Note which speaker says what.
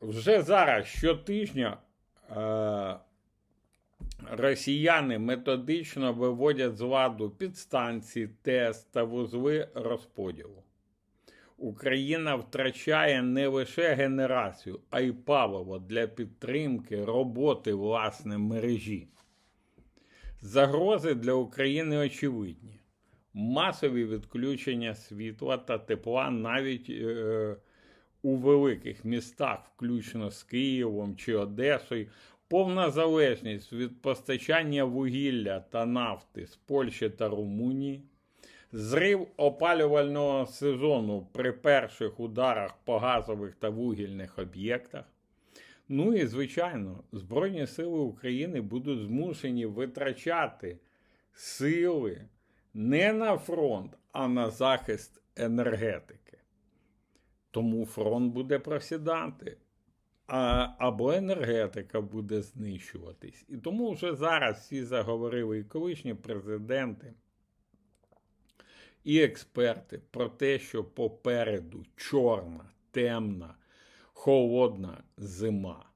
Speaker 1: вже зараз щотижня е, росіяни методично виводять з ладу підстанції, ТЕС та вузли розподілу. Україна втрачає не лише генерацію, а й паливо для підтримки роботи власне мережі. Загрози для України очевидні. Масові відключення світла та тепла навіть е, у великих містах, включно з Києвом чи Одесою, повна залежність від постачання вугілля та нафти з Польщі та Румунії, зрив опалювального сезону при перших ударах по газових та вугільних об'єктах. Ну і, звичайно, Збройні Сили України будуть змушені витрачати сили не на фронт, а на захист енергетики. Тому фронт буде просідати, а, або енергетика буде знищуватись. І тому вже зараз всі заговорили і колишні президенти, і експерти про те, що попереду чорна, темна, холодна зима.